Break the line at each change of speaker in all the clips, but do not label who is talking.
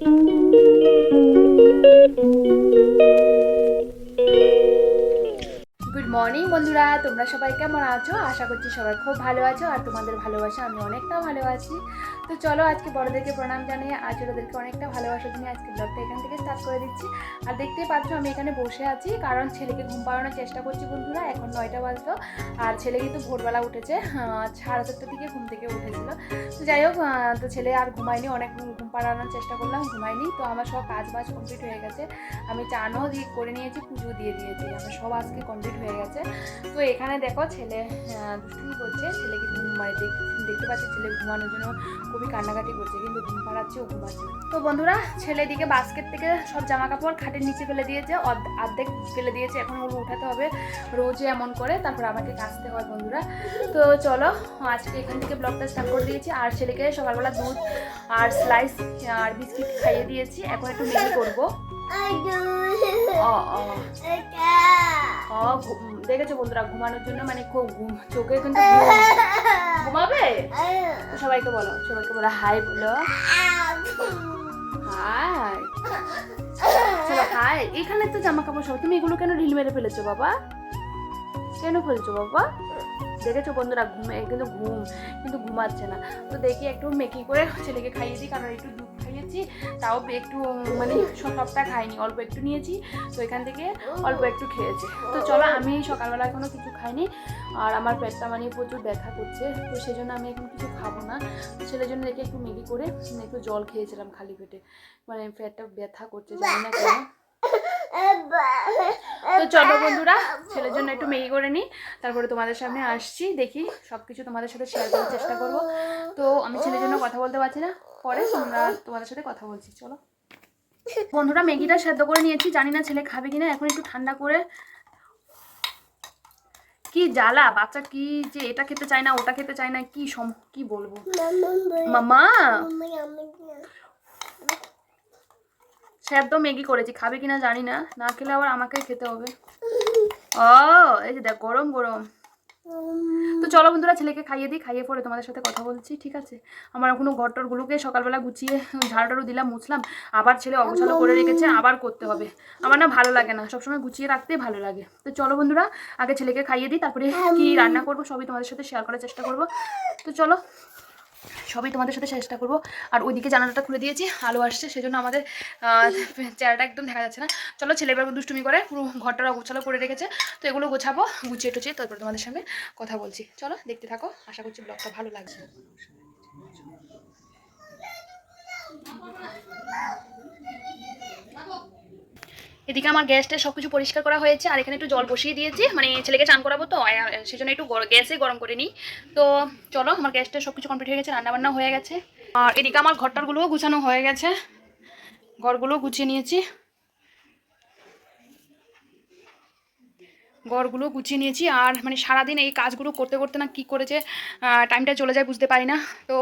Good morning বন্ধুরা। তোমরা সবাই কেমন আছো? আশা করছি সবাই খুব ভালো আছো, আর তোমাদের ভালোবাসা আমি অনেকটা ভালো আছি। তো চলো আজকে বড়দেরকে প্রণাম জানিয়ে আর ছোটোদেরকে অনেকটা ভালোবাসা দিয়ে আজকে ব্লগটা এখান থেকে স্টার্ট করে দিচ্ছি। আর দেখতেই পাচ্ছ, আমি এখানে বসে আছি, কারণ ছেলেকে ঘুম পাড়ানোর চেষ্টা করছি বন্ধুরা, এখন নয়টা বাজতো আর ছেলে কিন্তু ভোরবেলা উঠেছে সাড়ে চারটার দিকে ঘুম থেকে উঠেছিল। তো যাই হোক তো ছেলে আর ঘুমায়নি, অনেক ঘুম পাড়ানোর চেষ্টা করলাম, ঘুমায়নি। তো আমার সব কাজ বাজ কমপ্লিট হয়ে গেছে। আমি চানও দিয়ে করে নিয়েছি, পুজো দিয়ে দিয়েছি, আমার সব আজকে কমপ্লিট হয়ে গেছে। তো এখানে দেখো ছেলে দুষ্টুমি করছে ছেলেকে মানে দেখ- দেখতে পাচ্ছি ছেলে ঘুমানোর জন্য খুবই কান্নাকাটি করছে, কিন্তু ঘুম পাড়াচ্ছে, ও ঘুমাচ্ছে তো বন্ধুরা, ছেলে দিকে বাস্কেট থেকে সব জামা কাপড় খাটের নিচে ফেলে দিয়েছে, অর্ধ- অর্ধেক ফেলে দিয়েছে, এখন ওগুলো উঠাতে হবে রোজে এমন করে, তারপর আমাকে কাচতে হয় বন্ধুরা। তো চলো, আজকে এখান থেকে ব্লগটা স্টার্ট করে দিয়েছি, আর ছেলেকে সকালবেলা দুধ আর স্লাইস আর বিস্কিট খাইয়ে দিয়েছি। এখন একটু মেয়ে করব। দেখেছ বন্ধুরা, ঘুমানোর জন্য মানে খুব ঘুম, চোখে কিন্তু ঘুমাবে? সবাইকে বলো সবাইকে বলো, হাই বলো। হাই। চলো, হাই। এখানে তো জামা কাপড় সব, তুমি এগুলো কেন ঢিল মেরে ফেলেছো বাবা? কেন ফেলেছো বাবা? দেখেছ বন্ধুরা, ঘুমে কিন্তু ঘুম, কিন্তু ঘুমাচ্ছে না। তো দেখি একটু মেকি করে ছেলেকে খাইয়ে দিই কারণ একটু দুধ খাইয়েছি, তাও একটু মানে সবটা খাইনি, অল্প একটু নিয়েছি, তো এখান থেকে অল্প একটু খেয়েছি। তো চলো, আমি সকালবেলা এখনও কিছু খাইনি, আর আমার পেটটা মানে প্রচুর ব্যথা করছে, তো সেই জন্য আমি এখন কিছু খাব না। তো ছেলের জন্য রেখে একটু ম্যাগি করে, একটু জল খেয়েছিলাম খালি পেটে। মানে পেটটা ব্যথা করছে, জানি না কেন। তো চলো বন্ধুরা, ছেলের জন্য একটু ম্যাগি করে নিই তারপরে তোমাদের সামনে আসছি, দেখি সব কিছু তোমাদের সাথে শেয়ার করার চেষ্টা করব। তো আমি ছেলের জন্য কথা বলতে পারছি না, পরে তোমরা তোমাদের সাথে কথা বলছি, চলো। বন্ধুরা, ম্যাগিটা সেদ্ধ করে নিয়েছি, জানি না ছেলে খাবে কিনা, এখন একটু ঠান্ডা করে। কি জ্বালা, বাচ্চা কি যে এটা খেতে চায় না, ওটা খেতে চায় না, কি সম, কি বলব? মামা সেদ্ধ ম্যাগি করেছি। খাবে কিনা জানি না না খেলে আবার আমাকে খেতে হবে। ও, এই যে দেখ, গরম গরম। তো চলো বন্ধুরা, ছেলেকে খাইয়ে দিই, খাইয়ে পরে তোমাদের সাথে কথা বলছি, ঠিক আছে? আমার এখনও ঘরটরগুলোকে সকালবেলা গুছিয়ে ঝাড়টারও দিলাম, মুছলাম। আবার ছেলে অগোছালো করে রেখেছে, আবার করতে হবে। আমার না ভালো লাগে না, সবসময় গুছিয়ে রাখতেই ভালো লাগে। তো চলো বন্ধুরা, আগে ছেলেকে খাইয়ে দিই, তারপরে কি রান্না করব সবই তোমাদের সাথে শেয়ার করার চেষ্টা করব। তো চলো। সবই তোমাদের সাথে চেষ্টা করব। আর ওইদিকে জানালাটা খুলে দিয়েছি, আলো আসছে, সেজন্য আমাদের চেহারাটা একদম দেখা যাচ্ছে না। চলো ছেলেবার দুষ্টুমি করে, পুরো ঘরটা গোছালো করে রেখেছে। তো এগুলো গোছাবো, গুছিয়ে টুচিয়ে তারপর তোমাদের সঙ্গে কথা বলছি। চলো দেখতে থাকো, আশা করছি ব্লগটা ভালো লাগছে। এদিকে আমার গ্যাসটা সব কিছু পরিষ্কার করা হয়েছে, আর এখানে একটু জল বসিয়ে দিয়েছি। মানে ছেলেকে চান করাবো তো সেই জন্য একটু গ্যাসে গরম করে নিই। তো চলো, আমার গ্যাসটা সব কিছু কমপ্লিট হয়ে গেছে, রান্নাবান্না হয়ে গেছে। আর এদিকে আমার ঘরটারগুলোও গুছানো হয়ে গেছে। ঘরগুলো গুছিয়ে নিয়েছি। ঘরগুলো গুছিয়ে নিয়েছি। আর মানে সারাদিন এই কাজগুলো করতে করতে না কি করেছে টাইমটা চলে যায় বুঝতে পারি না। তো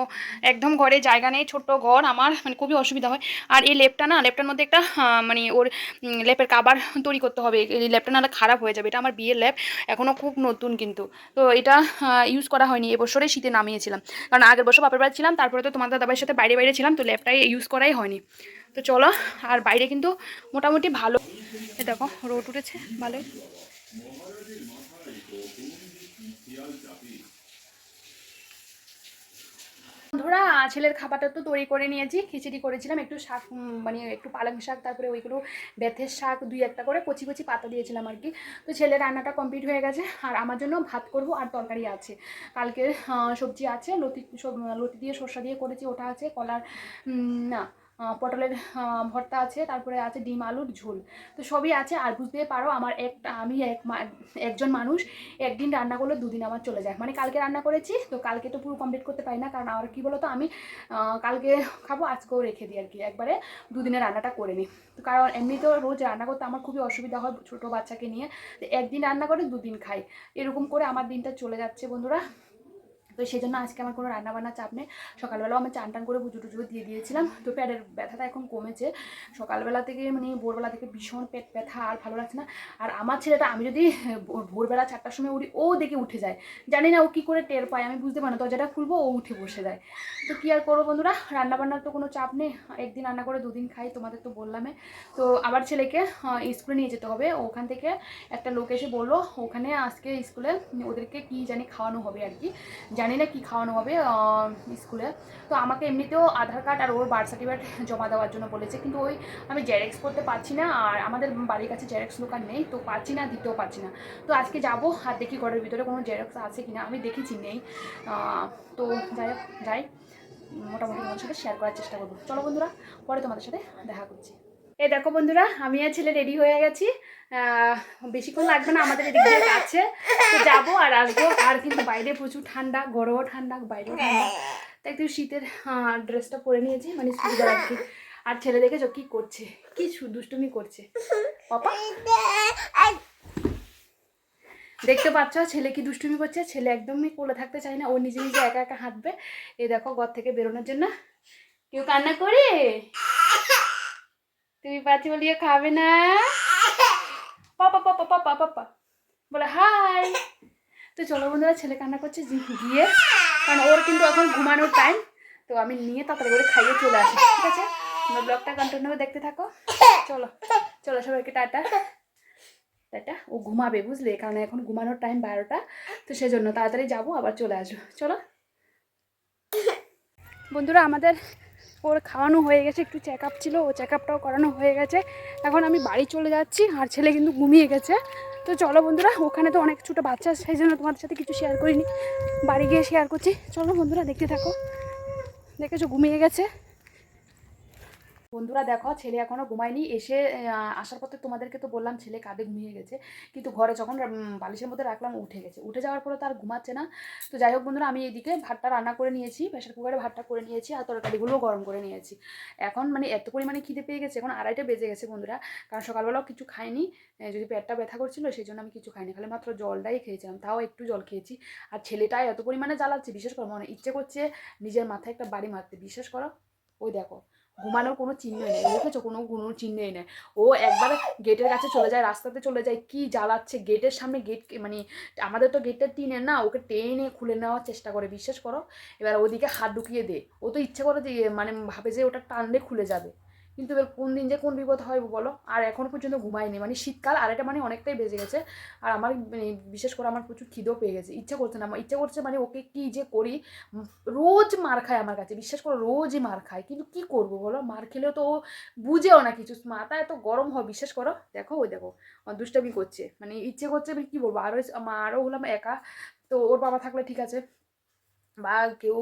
একদম ঘরে জায়গা নেই, ছোট্ট ঘর আমার মানে খুবই অসুবিধা হয়। আর এই লেপটা না, লেপটার মধ্যে একটা মানে ওর লেপের কাবার তৈরি করতে হবে। এই লেপটা নাহলে খারাপ হয়ে যাবে। এটা আমার বিয়ের ল্যাপ এখনও খুব নতুন কিন্তু। তো এটা ইউজ করা হয়নি। এবছরে শীতে নামিয়েছিলাম। কারণ আগের বছর বাপের বাড়ি ছিলাম, তারপরে তো তোমাদের দাদার সাথে বাইরে বাইরে ছিলাম, তো ল্যাপটাই ইউজ করাই হয়নি। তো চলো, আর বাইরে কিন্তু মোটামুটি ভালো। দেখো রোড উঠেছে, ভালোই। বন্ধুরা, ছেলের খাবারটা তো তৈরি করে নিয়েছি। খিচুড়ি করেছিলাম, একটু শাক মানে একটু পালং শাক, তারপরে ওইগুলো বেথের শাক, দুই একটা করে কচি কচি পাতা দিয়েছিলাম আর কি। তো ছেলের রান্নাটা কমপ্লিট হয়ে গেছে। আর আমার জন্য ভাত করব আর তরকারি আছে। কালকে সবজি আছে, লতি লতি দিয়ে সর্ষা দিয়ে করেছি, ওটা আছে, কলার না পটলের ভর্তা আছে, তারপরে আছে ডিম, আলুর ঝোল। তো সবই আছে, আর বুঝতে পারো আমার একটা, আমি এক একজন মানুষ, একদিন রান্না করলে দুদিন আমার চলে যায়। মানে কালকে রান্না করেছি, তো কালকে তো পুরো কমপ্লিট করতে পারি না, কারণ আর কি তো আমি কালকে খাব, আজকেও রেখে দিই আর কি, একবারে দুদিনের রান্নাটা করে নিই। তো কারণ এমনিতেও রোজ রান্না করতে আমার খুবই অসুবিধা হয় ছোটো বাচ্চাকে নিয়ে, তো একদিন রান্না করে দুদিন খাই। এরকম করে আমার দিনটা চলে যাচ্ছে বন্ধুরা। তো সেই জন্য আজকে আমার কোনো রান্নাবান্না চাপ নেই। সকালবেলাও আমি চান টান করে পুজো টুজো দিয়ে দিয়েছিলাম। তো পেটের ব্যথাটা এখন কমেছে। সকালবেলা থেকে মানে ভোরবেলা থেকে ভীষণ পেট ব্যথা, আর ভালো লাগছে না। আর আমার ছেলেটা, আমি যদি ভোরবেলা চারটার সময় উঠি, ও দেখে উঠে যায়। জানি না ও কী করে টের পায়, আমি বুঝতে পারি না। দরজাটা খুলবো, ও উঠে বসে যায়। তো কী আর করব বন্ধুরা? রান্নাবান্নার তো কোনো চাপ নেই। একদিন রান্না করে দুদিন খাই, তোমাদের তো বললামে তো আবার ছেলেকে স্কুলে নিয়ে যেতে হবে। ওখান থেকে একটা লোক এসে বলল, ওখানে আজকে স্কুলে ওদেরকে কি জানি খাওয়ানো হবে আর কি। জানি না কী খাওয়ানো হবে স্কুলে। তো আমাকে এমনিতেও আধার কার্ড আর ওর বার্থ সার্টিফিকেট জমা দেওয়ার জন্য বলেছে, কিন্তু ওই আমি জেরক্স করতে পারছি না আর আমাদের বাড়ির কাছে জেরক্স দোকান নেই, তো পাচ্ছি না, দিতেও পারছি না। তো আজকে যাব আর দেখি ঘরের ভিতরে কোনো জেরক্স আছে কি না আমি দেখেছি নেই। তো যাই যাই। মোটামুটি তোমাদের সাথে শেয়ার করার চেষ্টা করব। চলো বন্ধুরা, পরে তোমাদের সাথে দেখা করছি। এই দেখো বন্ধুরা, আমি আর ছেলে রেডি হয়ে গেছি। বেশিক্ষণ লাগবে না, আমাদের এদিক দিয়ে কাছে যাব আর আসব। আর কিন্তু বাইরে প্রচুর ঠান্ডা, গরমও ঠান্ডা, বাইরেও ঠান্ডা। একটু শীতের ড্রেসটা পরে নিয়েছি মানে সুবিধা আর কি। আর ছেলে দেখেছ কি করছে? কি দুষ্টুমি করছে? পাপা? দেখতে পাচ্ছ, ছেলে কি দুষ্টুমি করছে? ছেলে একদমই কোলে থাকতে চায় না, ও নিজে নিজে একা একা হাঁটবে। এ দেখো ঘর থেকে বেরোনোর জন্য। কেউ কান্না করে? তুমি পাচ্ছি বলিয়ে খাবে না? পাপা পাপা পাপা পাপা বলে, হাই। তো চলো বন্ধুরা, ছেলে কান্না করছে গিয়ে, কারণ ওর কিন্তু এখন ঘুমানোর টাইম তো আমি নিয়ে তাড়াতাড়ি করে খাইয়ে চলে আসি, ঠিক আছে? তোমরা ব্লগটা কন্টিনিউ দেখতে থাকো। চলো চলো সবাইকে টাটা। টাটা। ও ঘুমাবে, বুঝলে? কারণ এখন ঘুমানোর টাইম বারোটা। তো সেজন্য তাড়াতাড়ি যাব, আবার চলে আসব। চলো। বন্ধুরা, আমাদের ওর খাওয়ানো হয়ে গেছে, একটু চেক আপ ছিল, ও চেক আপটাও করানো হয়ে গেছে। এখন আমি বাড়ি চলে যাচ্ছি, আর ছেলে কিন্তু ঘুমিয়ে গেছে। তো চলো বন্ধুরা, ওখানে তো অনেক ছোটো বাচ্চা, সেই জন্য তোমাদের সাথে কিছু শেয়ার করিনি। বাড়ি গিয়ে শেয়ার করছি। চলো বন্ধুরা, দেখতে থাকো। দেখেছ, ঘুমিয়ে গেছে। বন্ধুরা দেখো, ছেলে এখনও ঘুমায়নি, এসে আসার পথে তোমাদেরকে তো বললাম ছেলে কাঁধে ঘুমিয়ে গেছে, কিন্তু ঘরে যখন বালিশের মধ্যে রাখলাম উঠে গেছে। উঠে যাওয়ার পরে তো আর ঘুমাচ্ছে না। তো যাই হোক বন্ধুরা, আমি এইদিকে ভাতটা রান্না করে নিয়েছি প্রেশার কুকারে ভাতটা করে নিয়েছি, আর তরকারিগুলোও গরম করে নিয়েছি। এখন মানে এত পরিমাণে খিদে পেয়ে গেছে, এখন আড়াইটা বেজে গেছে বন্ধুরা, কারণ সকালবেলাও কিছু খাইনি যদি পেটটা ব্যথা করছিল, সেই জন্য আমি কিছু খাইনি, খালি মাত্র জলটাই খেয়েছিলাম, তাও একটু জল খেয়েছি। আর ছেলেটাই এত পরিমাণে জ্বালাচ্ছে, বিশেষ করে মানে ইচ্ছে করছে নিজের মাথায় একটা বাড়ি মারতে বিশ্বাস করো। ওই দেখো ঘুমানোর কোনো চিহ্নই নেই দেখেছ কোনো কোনো চিহ্নই নেই। ও একবার গেটের কাছে চলে যায়, রাস্তাতে চলে যায়, কি জ্বালাচ্ছে? গেটের সামনে গেট মানে আমাদের তো গেটটা টিনের না, ওকে টেনে খুলে নেওয়ার চেষ্টা করে, বিশ্বাস করো। এবার ওদিকে হাত ঢুকিয়ে দে। ও তো ইচ্ছে করে যে মানে ভাবে যে ওটা টানলে খুলে যাবে। কিন্তু এবার কোন দিন যে কোন বিপদ হয় বলো? আর এখনও পর্যন্ত ঘুমায়নি। মানে শীতকাল আর এটা মানে অনেকটাই বেজে গেছে। আর আমার মানে বিশেষ করে আমার প্রচুর খিদেও পেয়ে গেছে। ইচ্ছা করছে না। আমার ইচ্ছা করছে মানে ওকে কি যে করি? রোজ মার খায় আমার কাছে। বিশ্বাস করো রোজই মার খায়। কিন্তু কি করব বলো? মার খেলেও তো ও বুঝেও না কিছু। মাথা এত গরম হয়। বিশ্বাস করো। দেখো, ওই দেখো। দুষ্টামি করছে। মানে ইচ্ছে করছে আমি কী বলব? আরও আরও হলাম একা। তো ওর বাবা থাকলে ঠিক আছে। বা কেউ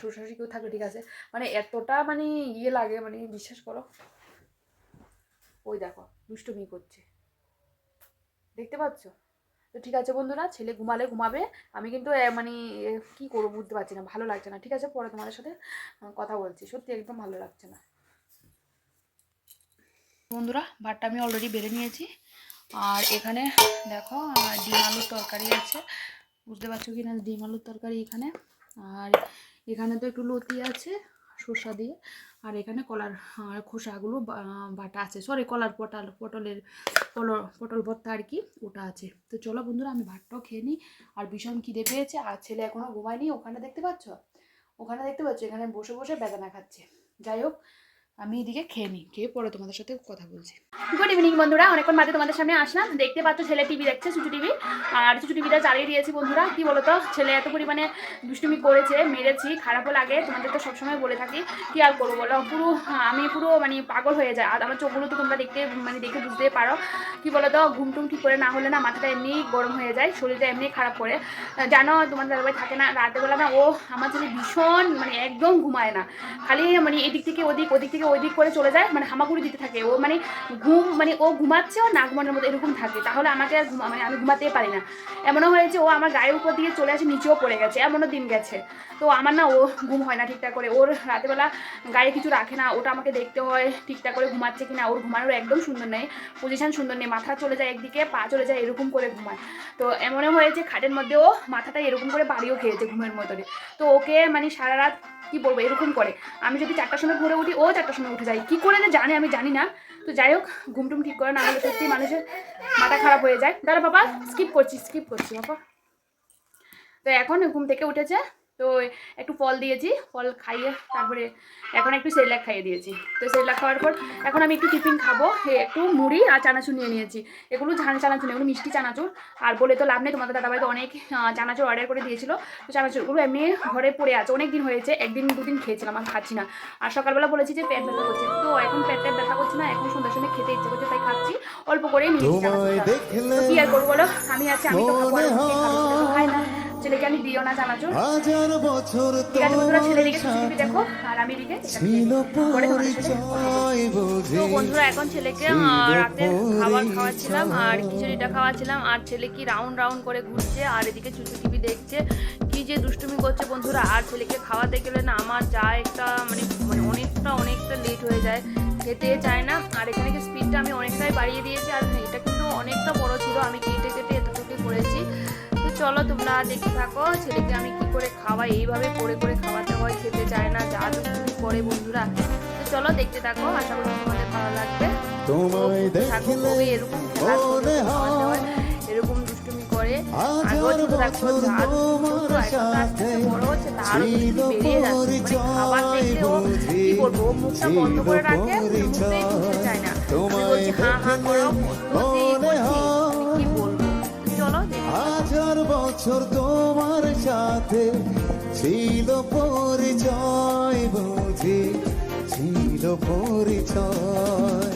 শ্বশুর কেউ থাকলে ঠিক আছে? মানে এতটা মানে ইয়ে লাগে মানে বিশ্বাস করো। ওই দেখো, দুষ্টুমি করছে। দেখতে পাচ্ছ? তো ঠিক আছে বন্ধুরা, ছেলে ঘুমালে ঘুমাবে। আমি কিন্তু মানে কি করব বুঝতে পারছি না, ভালো লাগছে না। ঠিক আছে, পরে তোমাদের সাথে কথা বলছি। সত্যি একদম ভালো লাগছে না। বন্ধুরা, ভাতটা আমি অলরেডি বেড়ে নিয়েছি। আর এখানে দেখো ডিম আলুর তরকারি আছে। বুঝতে পারছ কি না ডিম আলুর তরকারি এখানে। আর এখানে তো একটু লতি আছে শসা দিয়ে। আর এখানে কলার খোসাগুলো বাটা আছে। সরি কলার পটাল, পটলের পল, পটল ভর্তা আর কি, ওটা আছে। তো চলো বন্ধুরা, আমি ভাতটাও খেয়ে নিই। আর ভীষণ খিদে পেয়েছে, আর ছেলে এখনও ঘুমায়নি, ওখানে দেখতে পাচ্ছ? ওখানে দেখতে পাচ্ছ? এখানে বসে বসে বেদানা খাচ্ছে। যাই হোক আমি এদিকে খেয়ে নিই খেয়ে পরে তোমাদের সাথে কথা বলছি। গুড ইভিনিং বন্ধুরা, অনেকক্ষণ বাদে তোমাদের সামনে আসলাম। দেখতে পাচ্ছ ছেলে টিভি দেখছে সুচু টিভি আর সুচু টিভিটা চালিয়ে দিয়েছি বন্ধুরা। কি বলতো, ছেলে এত পরিমাণে দুষ্টুমি করেছে, মেরেছি, খারাপও লাগে। তোমাদের তো সবসময় বলে থাকি, কি আর করব বলো? পুরো, আমি পুরো মানে পাগল হয়ে যায় আর আমার চোখগুলো তো তোমরা দেখতে মানে দেখে বুঝতে পারো। কি বলতো, ঘুম টুম ঠিক করে না হলে না মাথাটা এমনি গরম হয়ে যায়, শরীরটা এমনি খারাপ করে। জানো, তোমাদের দাদাভাই থাকে না, রাতের বেলা না, ও আমার ছেলে ভীষণ মানে একদম ঘুমায় না। খালি মানে এদিক থেকে ওদিক ওদিক থেকে ওই দিক করে চলে যায় মানে হামাগুড়ি দিতে থাকে। ও মানে ঘুম মানে ও ঘুমাচ্ছে ও না ঘুমানোর মতো এরকম থাকে। তাহলে আমাকে আর ঘুমা মানে আমি ঘুমাতেই পারি না। এমনও হয়েছে ও আমার গায়ের উপর দিয়ে চলে আসে, নিচেও পড়ে গেছে। এমনও দিন গেছে। তো আমার না ও ঘুম হয় না ঠিকঠাক করে। ওর রাতেবেলা গায়ে কিছু রাখে না। ওটা আমাকে দেখতে হয় ঠিকঠাক করে ঘুমাচ্ছে কি না ওর ঘুমানোর একদম সুন্দর নেই। পজিশন সুন্দর নেই। মাথা চলে যায় একদিকে, পা চলে যায় এরকম করে ঘুমায়। তো এমনও হয়েছে, খাটের মধ্যে ও মাথাটা এরকম করে বাড়িও খেয়েছে ঘুমের মতনে। তো ওকে মানে সারা রাত কি বলব, এরকম করে। আমি যদি চারটার সময় ঘুরে উঠি, ও চারটার সময় উঠে যাই কি করে না জানে আমি জানি না। তো যাই হোক ঘুমটুম ঠিক করে না হলে সত্যি মানুষের মাথা খারাপ হয়ে যায়। দাঁড়া বাবা স্কিপ করছি স্কিপ করছি, বাবা। তো এখন ঘুম থেকে উঠেছে। তো একটু ফল দিয়েছি ফল খাইয়ে তারপরে এখন একটু সেরেলাক খাইয়ে দিয়েছি। তো সেরেলাক খাওয়ার পর এখন আমি একটু টিফিন খাব একটু মুড়ি আর চানাচুর নিয়ে নিয়েছি। এগুলো ঝাল চানাচুর এগুলো মিষ্টি চানাচুর। আর বলে তো লাভ নেই তোমাদের দাদাবাড়িতে অনেক চানাচুর অর্ডার করে দিয়েছিল। তো চানাচুরগুলো এমনি ঘরে পড়ে আছে অনেক দিন হয়েছে একদিন দুদিন খেয়েছিলাম আমি খাচ্ছি না। আর সকালবেলা বলেছি যে পেট ব্যথা করছে তো এখন পেট টেট ব্যথা করছে না এখন সন্ধ্যার সময় খেতে ইচ্ছে করছে তাই খাচ্ছি। অল্প করেই নিয়েছি চানাচুরটা। তো কি আর করব বলো? আমি আছি আমি তো খাব আর তো খায় না। ছেলেকে আমি দিও না চানাচুর
হাজার বছর
ঠিক আছে বন্ধুরা ছেলে দিকে
তোমার
দেখো আর আমি দিকে তো বন্ধুরা এখন ছেলেকে রাতের খাবার খাওয়াচ্ছিলাম আর খিচুড়িটা খাওয়াচ্ছিলাম আর ছেলে কি রাউন্ড রাউন্ড করে ঘুরছে আর এদিকে চুচু টিভি দেখছে। কি যে দুষ্টুমি করছে বন্ধুরা আর ছেলেকে খাওয়াতে গেলে না আমার যা একটা মানে মানে অনেকটা অনেকটা লেট হয়ে যায়। খেতে চায় না আর এখানে কি স্পিডটা আমি অনেকটাই বাড়িয়ে দিয়েছি আর এটা কিন্তু অনেকটা বড় ছিল। আমি কেটে কেটে এতটুকু করেছি। চলো তোমরা দেখতে থাকো ছেলেকে আমি কি করে খাওয়াই? এইভাবে করে করে খাওয়াতে হয় খেতে চায় না যা দুষ্টুমি করে বন্ধুরা। তো চলো দেখতে থাকো আশা করি তোমাদের ভালো লাগবে। এরকম দুষ্টুমি করে। আগেও ছোট থাকতো যা দুষ্টুমি এখন আস্তে আস্তে বড় হচ্ছে তারও দুষ্টুমি বেরিয়ে যাচ্ছে। মানে খাবার দেখলে ও কি বলব মুখটা বন্ধ করে রাখে মুখটাই চায় না। আমি বলছি হা হা করো
সাথে ছিল পরিচয় বুঝি ছিল পরিচয়।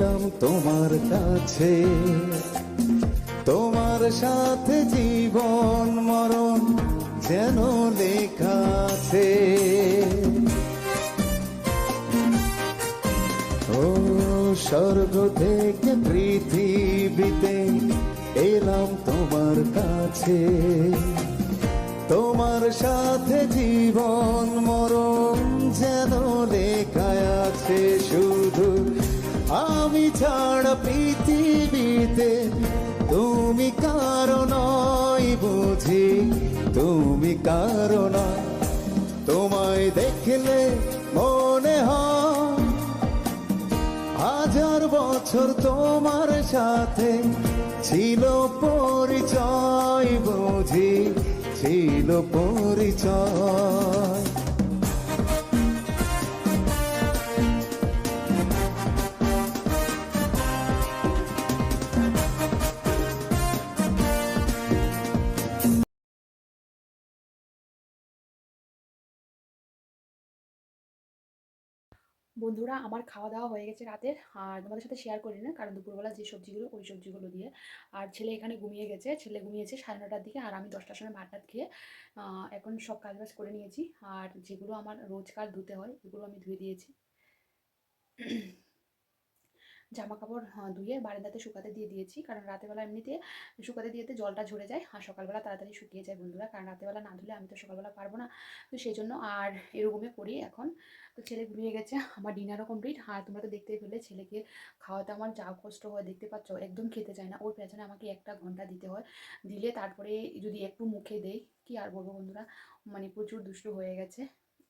এলাম তোমার কাছে। তোমার সাথে জীবন মরণ যেন লেখা আছে। ও স্বর্গ থেকে পৃথিবীতে এলাম তোমার কাছে। তোমার সাথে জীবন মরণ যেন লেখায় আছে শুধু ছাড়া পৃথিবীতে। তুমি কারণ বুঝি, তুমি কারণ তোমায় দেখলে মনে হয় হাজার বছর তোমার সাথে ছিল পরিচয় বুঝি, ছিল পরিচয়।
বন্ধুরা, আমার খাওয়া দাওয়া হয়ে গেছে রাতের। আর তোমাদের সাথে শেয়ার করি না, কারণ দুপুরবেলা যে সবজিগুলো, ওই সবজিগুলো দিয়ে। আর ছেলে এখানে ঘুমিয়ে গেছে। ছেলে ঘুমিয়েছে সাড়ে নটার দিকে, আর আমি দশটার সময় ভাত ভাত খেয়ে এখন সব কাজবাজ করে নিয়েছি। আর যেগুলো আমার রোজকার ধুতে হয়, এগুলো আমি ধুয়ে দিয়েছি। জামা কাপড় ধুয়ে বারান্দাতে শুকাতে দিয়ে দিয়েছি। কারণ রাতেবেলা এমনিতে শুকাতে দিয়েতে জলটা ঝরে যায়। আর সকালবেলা তাড়াতাড়ি শুকিয়ে যায় বন্ধুরা। কারণ রাতেবেলা না ধুলে আমি তো সকালবেলা পারব না। তো সেই জন্য আর এরকমই করি এখন। তো ছেলে ঘুমিয়ে গেছে, আমার ডিনারও কমপ্লিট। আর তোমরা তো দেখতেই পেলে, ছেলেকে খাওয়াতে আমার যা কষ্ট হয়, দেখতে পাচ্ছ? একদম খেতে চায় না। ওর পেছনে আমাকে একটা ঘণ্টা দিতে হয়। দিলে তারপরে যদি একটু মুখে দেই, কি আর বলব বন্ধুরা? মানে প্রচুর দুষ্টু হয়ে গেছে।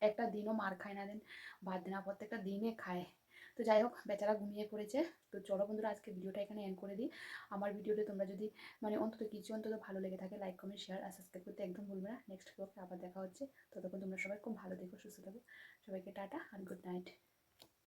একটা দিনও মার খায় না দেন। বাদ দিন প্রত্যেকটা দিনে খায়। তো যাই হোক, বেচারা ঘুমিয়ে পড়েছে। তো চলো বন্ধুরা, আজকে ভিডিওটা এখানে এন্ড করে দিই। আমার ভিডিওতে তোমরা যদি মানে অন্তত কিছু অন্তত ভালো লেগে থাকে লাইক কমেন্ট শেয়ার আর সাবস্ক্রাইব করতে একদম ভুলবে না। নেক্সট ব্লগে আবার দেখা হচ্ছে। ততক্ষণ তোমরা সবাই খুব ভালো দেখো সুস্থ থাকো। সবাইকে টাটা আর গুড নাইট